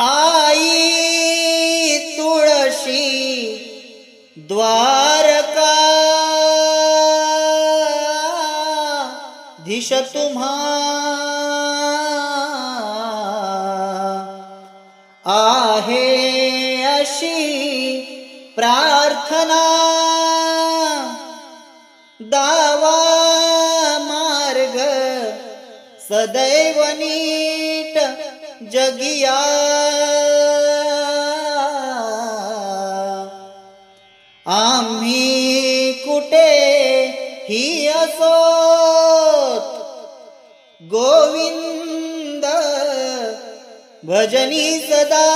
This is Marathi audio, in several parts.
आई तुळशी द्वारका धिश तुम्हा आहे अशी प्रार्थना. सदैव नीट जगिया। आम्ही कुठे ही असोत? गोविंद भजनी सदा।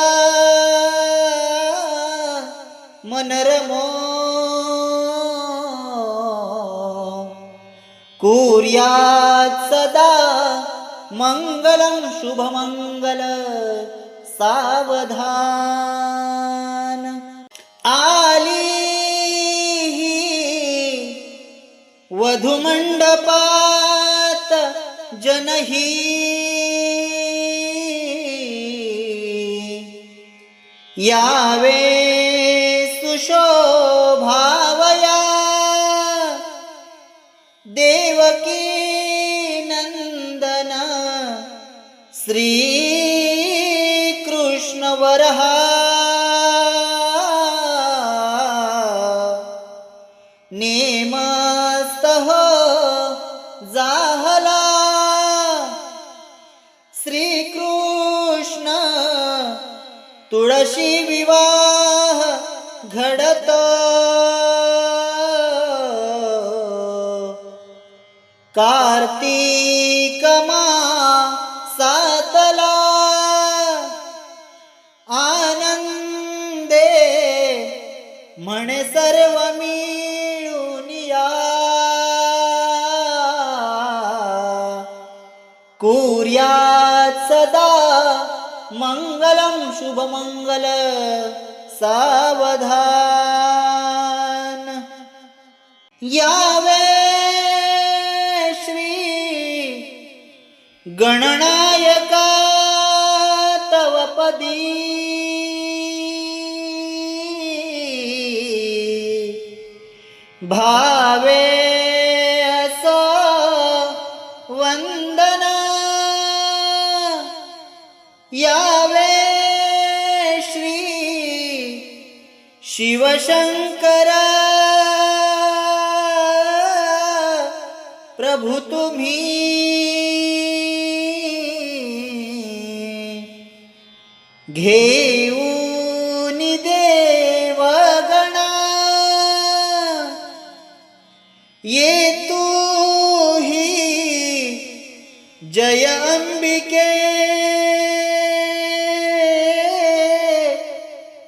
मनरमो कुर्यात् सदा मङ्गलं शुभमङ्गल सावधान। आली ही वधुमंडपात जनही। यावे सुशोभा देवकी नंदन श्री कृष्ण नेमस्तः जाहला। श्रीकृष्ण तुळशी विवाह घडत कार्तिकमा सातला आनंदे म्हणे सर्व मिळून या. कुर्यात सदा मंगलम शुभमंगल सावधान. यावे गणनायका तव पदी। भावे असो वंदना यावे श्री शिवशंकर प्रभु तुम्ही। घेऊन देवगणा. ये तू ही जय अंबिके.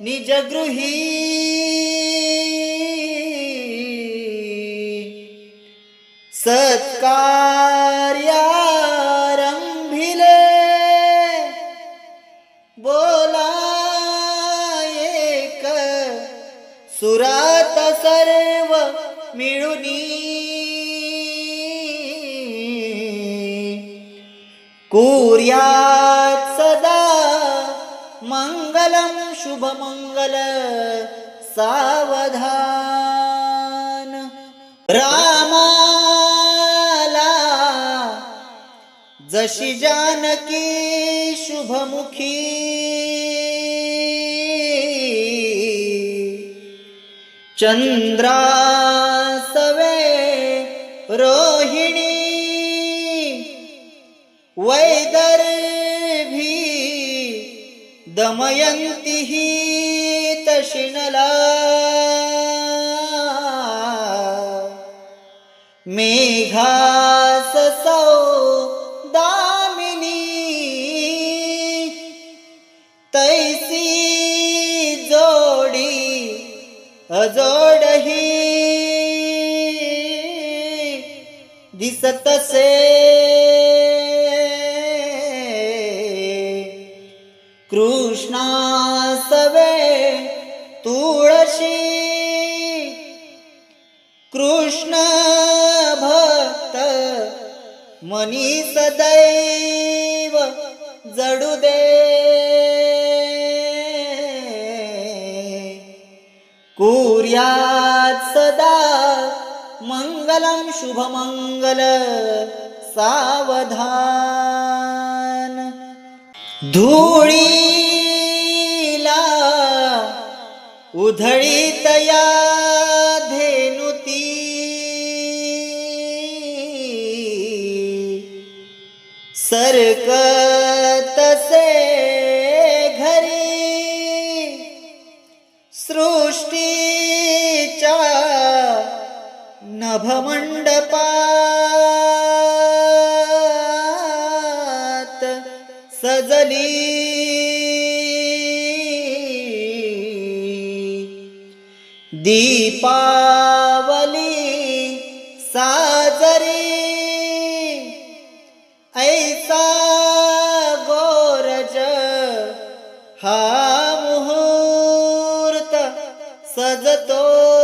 निजगृही. सत्कार सुरात सर्व मिळुनी. कुर्यात सदा मंगलम शुभमंगल सावधान. रामाला जशी जानकी शुभमुखी चंद्रासवे रोहिणी वैदर्भी दमयंती ही तशिनला। मेघाससौ दिसतसे कृष्णासवे तुळशी. कृष्ण भक्त मनी सदैव जडू दे. कुर्यात सदा मङ्गलं शुभमङ्गल सावधान. धूळीला उधळीतया धेनुती. सरकतसे नभमंडपात सजली. दीपावली साजरी. ऐसा गोरज हा मुहूर्त सजतो.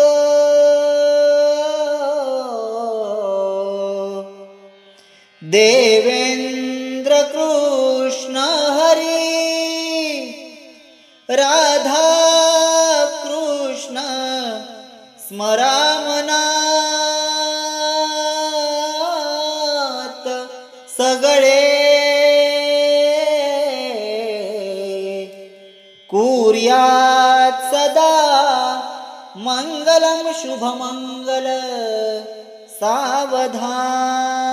देवेंद्र कृष्ण हरी राधा कृष्ण स्मरामनात सगळे कुर्यात सदा मंगलम शुभमंगल सावधान।